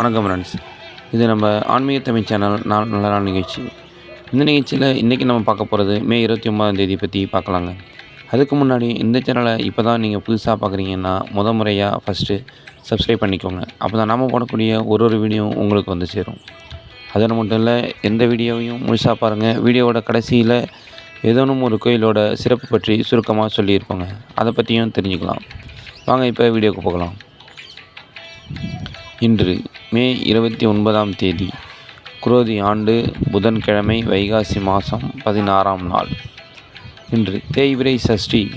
வணக்கம் ஃப்ரெண்ட்ஸ். இது நம்ம ஆன்மீக தமிழ் சேனல் நாள் நல்ல நாள் நிகழ்ச்சி. இந்த நிகழ்ச்சியில் இன்றைக்கி நம்ம பார்க்க போகிறது மே இருபத்தி ஒன்பதாம் தேதி பற்றி பார்க்கலாங்க. அதுக்கு முன்னாடி இந்த சேனலை இப்போ தான் நீங்கள் புதுசாக பார்க்குறீங்கன்னா முத முறையாக ஃபஸ்ட்டு சப்ஸ்கிரைப் பண்ணிக்கோங்க. அப்போ தான் நாம் போடக்கூடிய ஒரு ஒரு வீடியோவும் உங்களுக்கு வந்து சேரும். அதில் மட்டும் இல்லை எந்த வீடியோவையும் முழுசாக பாருங்கள் வீடியோவோட கடைசியில் ஏதேனும் ஒரு கோயிலோட சிறப்பு பற்றி சுருக்கமாக சொல்லியிருப்பாங்க. அதை பற்றியும் தெரிஞ்சுக்கலாம். வாங்க இப்போ வீடியோக்கு போகலாம். இன்று மே இருபத்தி ஒன்பதாம் தேதி குரோதி ஆண்டு புதன்கிழமை வைகாசி மாதம் பதினாறாம் நாள். இன்று தேய்விரை சஷ்டி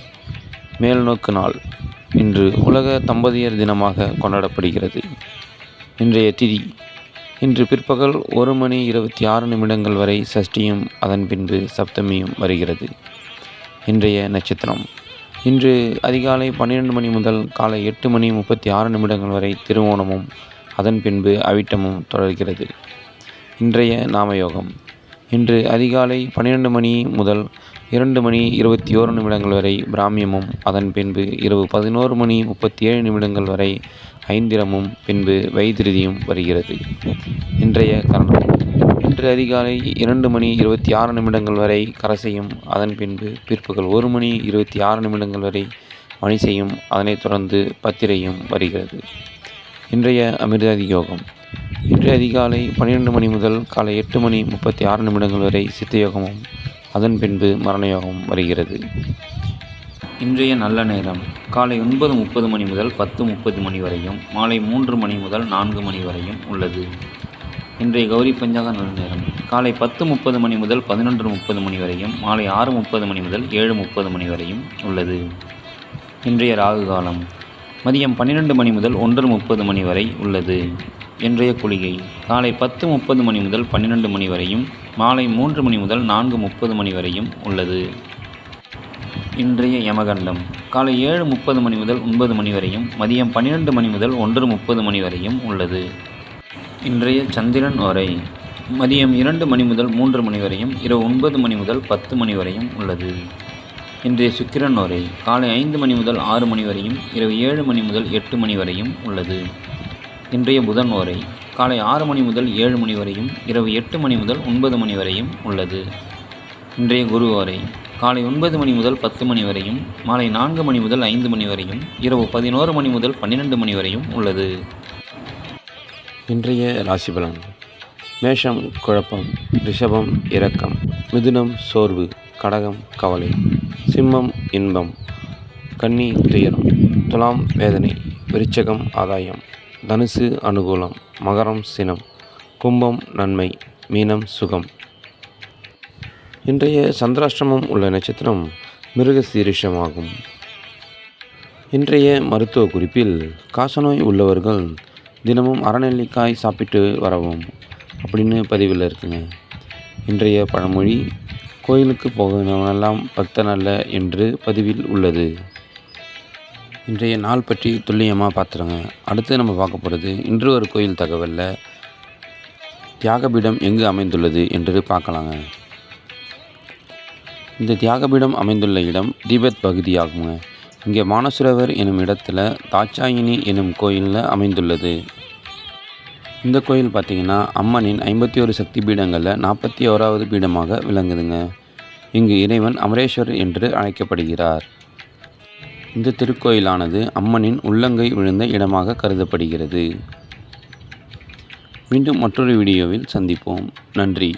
மேல்நோக்கு நாள். இன்று உலக தம்பதியர் தினமாக கொண்டாடப்படுகிறது. இன்றைய திதி இன்று பிற்பகல் ஒரு மணி இருபத்தி ஆறு நிமிடங்கள் வரை சஷ்டியும் அதன் பின்பு சப்தமியும் வருகிறது. இன்றைய நட்சத்திரம் இன்று அதிகாலை பன்னிரெண்டு மணி முதல் காலை எட்டு மணி முப்பத்தி ஆறு நிமிடங்கள் வரை திருவோணமும் அதன் பின்பு அவிட்டமும் தொடர்கிறது. இன்றைய நாமயோகம். இன்று அதிகாலை பன்னிரெண்டு மணி முதல் இரண்டு மணி இருபத்தி ஓரு நிமிடங்கள் வரை பிராமியமும் அதன் பின்பு இரவு பதினோரு மணி முப்பத்தி ஏழு நிமிடங்கள் வரை ஐந்திரமும் பின்பு வைத்திருதியும் வருகிறது. இன்றைய கரணம். இன்று அதிகாலை இரண்டு மணி இருபத்தி ஆறு நிமிடங்கள் வரை கரசையும் அதன் பின்பு பிற்பகல் ஒரு மணி இருபத்தி ஆறு நிமிடங்கள் வரை மணிசையும் அதனைத் தொடர்ந்து பத்திரையும் வருகிறது. இன்றைய அமிர்தாதி யோகம். இன்று அதிகாலை பன்னிரெண்டு மணி முதல் காலை எட்டு மணி முப்பத்தி ஆறு நிமிடங்கள் வரை சித்த யோகமும் அதன் பின்பு மரண யோகமும் வருகிறது. இன்றைய நல்ல நேரம் காலை ஒன்பது முப்பது மணி முதல் பத்து முப்பது மணி வரையும் மாலை மூன்று மணி முதல் நான்கு மணி வரையும் உள்ளது. இன்றைய கௌரி பஞ்சாக நல்ல நேரம் காலை பத்து முப்பது மணி முதல் பதினொன்று முப்பது மணி வரையும் மாலை ஆறு முப்பது மணி முதல் ஏழு முப்பது மணி வரையும் உள்ளது. இன்றைய ராகு காலம் மதியம் பன்னிரெண்டு மணி முதல் ஒன்று முப்பது மணி வரை உள்ளது. இன்றைய குளிகை. காலை பத்து முப்பது மணி முதல் பன்னிரெண்டு மணி வரையும் மாலை மூன்று மணி முதல் நான்கு முப்பது மணி வரையும் உள்ளது. இன்றைய யமகண்டம். காலை ஏழு முப்பது மணி முதல் ஒன்பது மணி வரையும் மதியம் பன்னிரெண்டு மணி முதல் ஒன்று முப்பது மணி வரையும் உள்ளது. இன்றைய சந்திரன் வரை மதியம் இரண்டு மணி முதல் மூன்று மணி வரையும் இரவு ஒன்பது மணி முதல் பத்து மணி வரையும் உள்ளது. இன்றைய சுக்கிரன் வரை காலை ஐந்து மணி முதல் ஆறு மணி வரையும் இரவு ஏழு மணி முதல் எட்டு மணி வரையும் உள்ளது. இன்றைய புதன் வரை காலை ஆறு மணி முதல் ஏழு மணி வரையும் இரவு எட்டு மணி முதல் ஒன்பது மணி வரையும் உள்ளது. இன்றைய குரு வரை காலை ஒன்பது மணி முதல் பத்து மணி வரையும் மாலை நான்கு மணி முதல் ஐந்து மணி வரையும் இரவு பதினோரு மணி முதல் பன்னிரெண்டு மணி வரையும் உள்ளது. இன்றைய ராசி பலன். மேஷம் குழப்பம் ரிஷபம் இரக்கம் மிதுனம் சோர்வு. கடகம் கவலை சிம்மம் இன்பம் கன்னி துயரம் துலாம் வேதனை விருச்சகம் ஆதாயம் தனுசு அனுகூலம் மகரம் சினம் கும்பம் நன்மை மீனம் சுகம். இன்றைய சந்திராஷ்டிரமம் உள்ள நட்சத்திரம் மிருகசீரிஷம் ஆகும் இன்றைய மருத்துவ குறிப்பில் காசநோய் உள்ளவர்கள் தினமும் அறநெல்லிக்காய் சாப்பிட்டு வரவும் அப்படின்னு பதிவில் இருக்குங்க. இன்றைய பழமொழி கோயிலுக்கு போகணுமெல்லாம் பக்தன் அல்ல என்று பதிவில் உள்ளது. இன்றைய நாள் பற்றி துல்லியமாக பார்த்துருங்க. அடுத்து நம்ம பார்க்க போகிறது இன்று ஒரு கோயில் தகவலில். தியாகபீடம் எங்கு அமைந்துள்ளது என்று பார்க்கலாங்க. இந்த தியாகபீடம் அமைந்துள்ள இடம் தீபத் பகுதியாகுங்க. இங்கே மானசுரவர் எனும் இடத்துல தாட்சாயினி எனும் கோயிலில் அமைந்துள்ளது. இந்த கோயில் பார்த்திங்கன்னா அம்மனின் ஐம்பத்தி ஒரு சக்தி பீடங்களில் நாற்பத்தி ஓராவது பீடமாக விளங்குதுங்க. இங்கு இறைவன் அமரேஸ்வரர் என்று அழைக்கப்படுகிறார். இந்த திருக்கோயிலானது அம்மனின் உள்ளங்கை விழுந்த இடமாக கருதப்படுகிறது. மீண்டும் மற்றொரு வீடியோவில் சந்திப்போம். நன்றி.